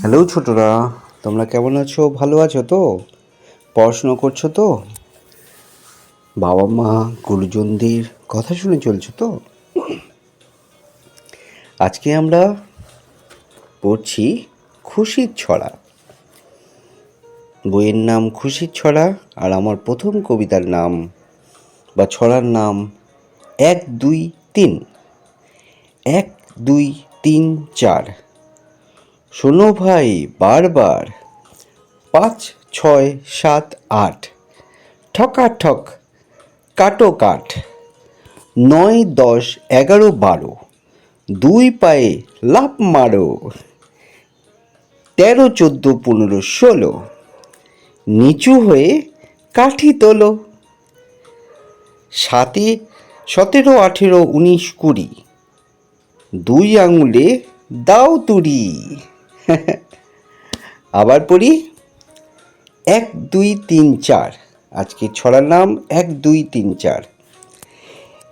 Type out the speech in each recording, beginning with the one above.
Hello ছোটরা, তোমরা কেমন আছো? ভালো আছো তো? পড়াশুনো করছ তো? বাবা মা গুরুজনদের কথা শুনে চলছো তো? আজকে আমরা পড়ছি খুশির ছড়া। বইয়ের নাম খুশির ছড়া আর আমার প্রথম কবিতার নাম বা ছড়ার নাম এক দুই তিন। এক দুই তিন চার। শোনো ভাই, বারবার। পাঁচ, ছয়, সাত, আট। ঠকা ঠক কাটো কাঠ নয়, দশ, এগারো, বারো। দুই পায়ে লাফ মারো। তেরো, চোদ্দ, পনেরো, ষোলো। নিচু হয়ে কাঠি তোলো। সাতে, সতেরো, আঠেরো, উনিশ, কুড়ি। দুই আঙুলে দাও তুড়ি। আবার পড়ি। এক, দুই, তিন, চার। আজকে ছড়ার নাম এক, দুই, তিন, চার।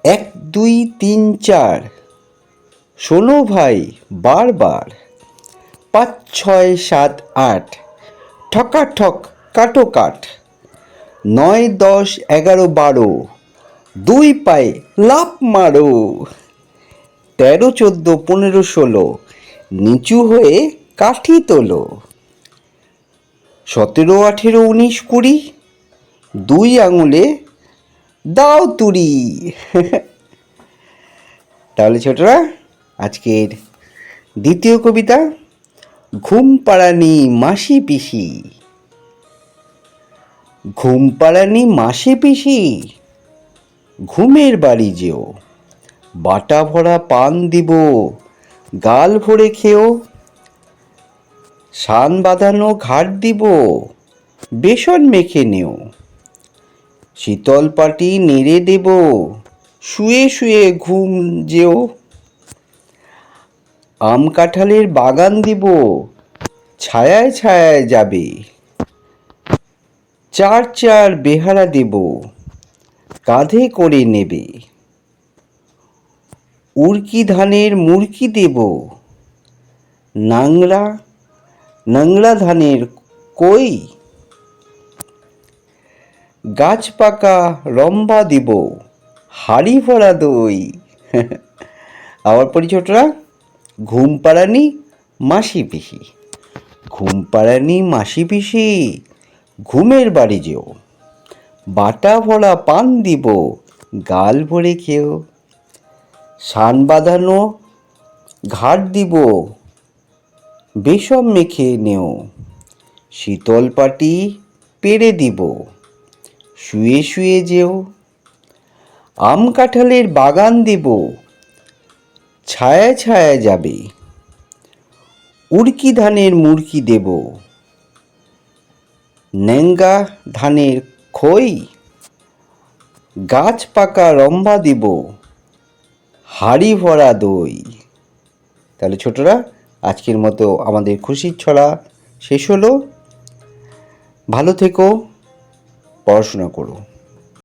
এক, দুই, তিন, চার। শোনো ভাই, বারবার। পাঁচ, ছয়, সাত, আট। ঠকা, ঠক, কাটো কাঠ নয়, দশ, এগারো, বারো। দুই পায়ে লাফ মারো। তেরো, চোদ্দ, পনেরো, ষোলো। নিচু হয়ে কাঠি তোলো। সতেরো, আঠেরো, উনিশ, কুড়ি, দুই আঙুলে দাও তুড়ি। তাহলে ছোটরা, আজকের দ্বিতীয় কবিতা, ঘুম পাড়ানি মাসি পিসি। ঘুম পাড়ানি মাসি পিসি, ঘুমের বাড়ি যেও। বাটা ভরা পান দিব, গাল ভরে খেও শান বাঁধানো ঘাট দিব, বেসন মেখে নেও। শীতল পাটি নেড়ে দেব, শুয়ে শুয়ে ঘুম যেও। আম কাঁঠালের বাগান দিব, ছায়ায় ছায়ায় যাবে। চার চার বেহারা দেব, কাঁধে করে নেবে। উড়কি ধানের মুরকি দেব, নাংরা নাংরা ধানের কই? গাছ পাকা রম্বা দিব, হাড়ি ভরা দই। আবার পড়ি ছোটরা ঘুম পাড়ানি মাসি পিসি। ঘুম পাড়ানি মাসি পিসি, ঘুমের বাড়ি যেও। বাটা ভরা পান দিব, গাল ভরে খেও। সান বাঁধানো ঘাট দিব বেসম মেখে নেও। শীতল পাটি পেরে দিব। শুয়ে শুয়ে যেও। আম কাঁঠালের বাগান দিব। ছায়া ছায়া যাবে। উড়কি ধানের মুরকি দেব। ন্যাঙ্গা ধানের খই, গাছ পাকা রম্বা দিব। হাড়ি ভরা দই। তাহলে ছোটরা আজকের মতো আমাদের খুশির ছড়া শেষ হলো। ভালো থেকো পড়াশোনা করো।